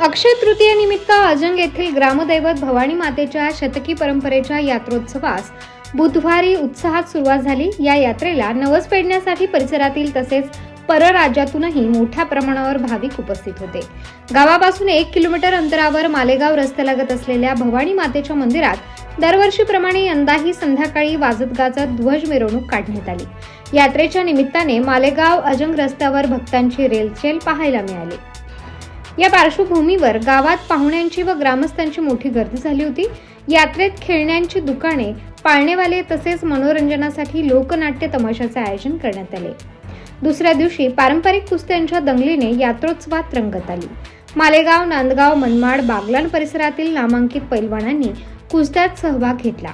अक्षय तृतीयेनिमित्त अजंग येथील ग्रामदैवत भवानी मातेच्या शतकी परंपरेच्या यात्रोत्सवास बुधवारी उत्साहात सुरुवात झाली. या यात्रेला नवस पेडण्यासाठी परिसरातील तसेच परराज्यातूनही मोठ्या प्रमाणावर भाविक उपस्थित होते. गावापासून एक किलोमीटर अंतरावर मालेगाव रस्त्यालगत असलेल्या भवानी मातेच्या मंदिरात दरवर्षीप्रमाणे यंदाही संध्याकाळी वाजत गाजत ध्वज मिरवणूक काढण्यात आली. यात्रेच्या निमित्ताने मालेगाव अजंग रस्त्यावर भक्तांची रेलचेल पाहायला मिळाली. या पार्श्वभूमीवर गावात पाहुण्यांची व ग्रामस्थांची मोठी गर्दी झाली होती. यात्रेत खेळण्यांची दुकाने पाळणेवाले तसेच मनोरंजनासाठी लोकनाट्य तमाशाचे आयोजन करण्यात आले. दुसऱ्या दिवशी पारंपरिक कुस्त्यांच्या दंगलीने यात्रोत्सवात रंगत आली. मालेगाव नांदगाव मनमाड बागलान परिसरातील नामांकित पैलवानांनी कुस्त्यात सहभाग घेतला.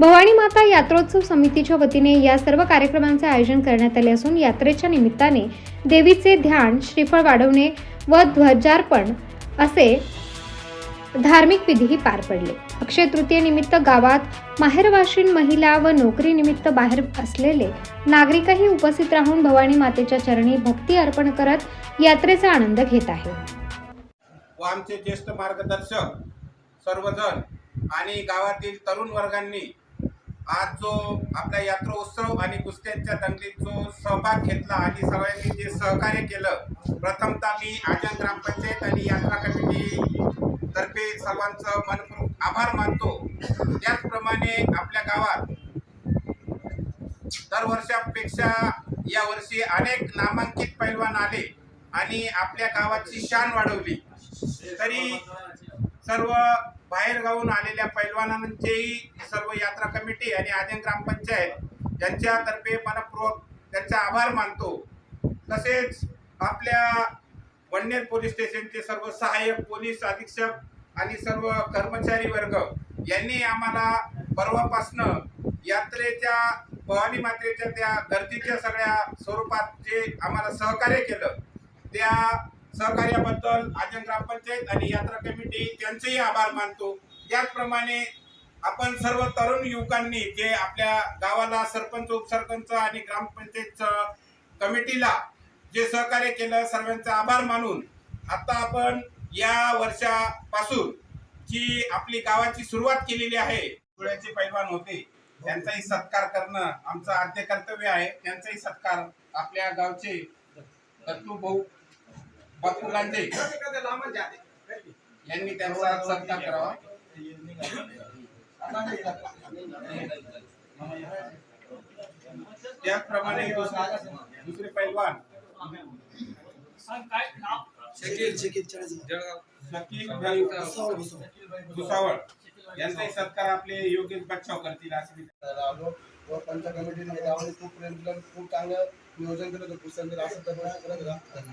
भवानी माता यात्रोत्सव समितीच्या वतीने या सर्व कार्यक्रमांचे आयोजन करण्यात आले असून यात्रेच्या निमित्ताने देवीचे ध्यान श्रीफळ वाढवणे व ध्वजार्पण असे धार्मिक विधीही पार पडले. अक्षय तृतीयेनिमित्त गावात माहेरवाशीन महिला व नोकरीनिमित्त बाहेर असलेले नागरिकही उपस्थित राहून भवानी मातेच्या चरणी भक्ती अर्पण करत यात्रेचा आनंद घेत आहे. व आमचे ज्येष्ठ मार्गदर्शक सर्वजण आणि गावातील तरुण वर्गांनी आज जो आपला यात्रोत्सव आणि कुस्त्यांच्या दंगलीत जो सहभाग घेतला आणि सगळ्यांनी जे सहकार्य केलं प्रथमतः मी आजन ग्रामपंचायत आणि यात्रा कमिटी तर्फे सर्वांचं मनपूर्वक आभार मानतो. त्याचप्रमाणे आपल्या गावात दरवर्षापेक्षा यावर्षी अनेक नामांकित पैलवान आले आणि आपल्या गावाची शान वाढवली. तरी सर्व बाहेर गावून आलेल्या पैलवानांचेही सर्व यात्रा कमिटी आणि आजन ग्रामपंचायत यांच्यातर्फे मनपूर्वक त्यांचा आभार मानतो. तसेच आपल्या वडनेर पोलीस स्टेशनचे सर्व सहाय्यक पोलीस अधीक्षक आणि सर्व कर्मचारी वर्ग यांनी आम्हाला परवापासनं यात्रेच्या भवानी मातेच्या त्या गर्दीच्या सगळ्या स्वरूपात जे आम्हाला सहकार्य केलं त्या सहकार्याबद्दल आजन ग्रामपंचायत आणि यात्रा कमिटी त्यांचेही आभार मानतो. त्याचप्रमाणे आपण सर्व तरुण युवकांनी जे आपल्या गावाला सरपंच उपसरपंच आणि ग्रामपंचायतचं कमिटीला जे सहकार्य केलं सर्वांचा आभार मानून आता आपण या वर्षापासून जी आपली गावाची सुरुवात केलेली आहे डोळ्याचे पैलवान होते त्यांचाही सत्कार करणं आमचं आद्य कर्तव्य आहे. त्यांचाही सत्कार आपल्या गावचे दत्तू भाऊ बापू लांडे यांनी त्यांचा सत्कार करावा. त्याचप्रमाणे दुसरे दुसरे पैलवान. शकील शकील जळगाव शकील भाई भुसावळ. यांचाही सत्कार आपले योगेश बच्चाव करतील असे मी आलो व पंच कमिटीने खूप चांगलं नियोजन केलं होतं पुस्तक असं तर करत राहा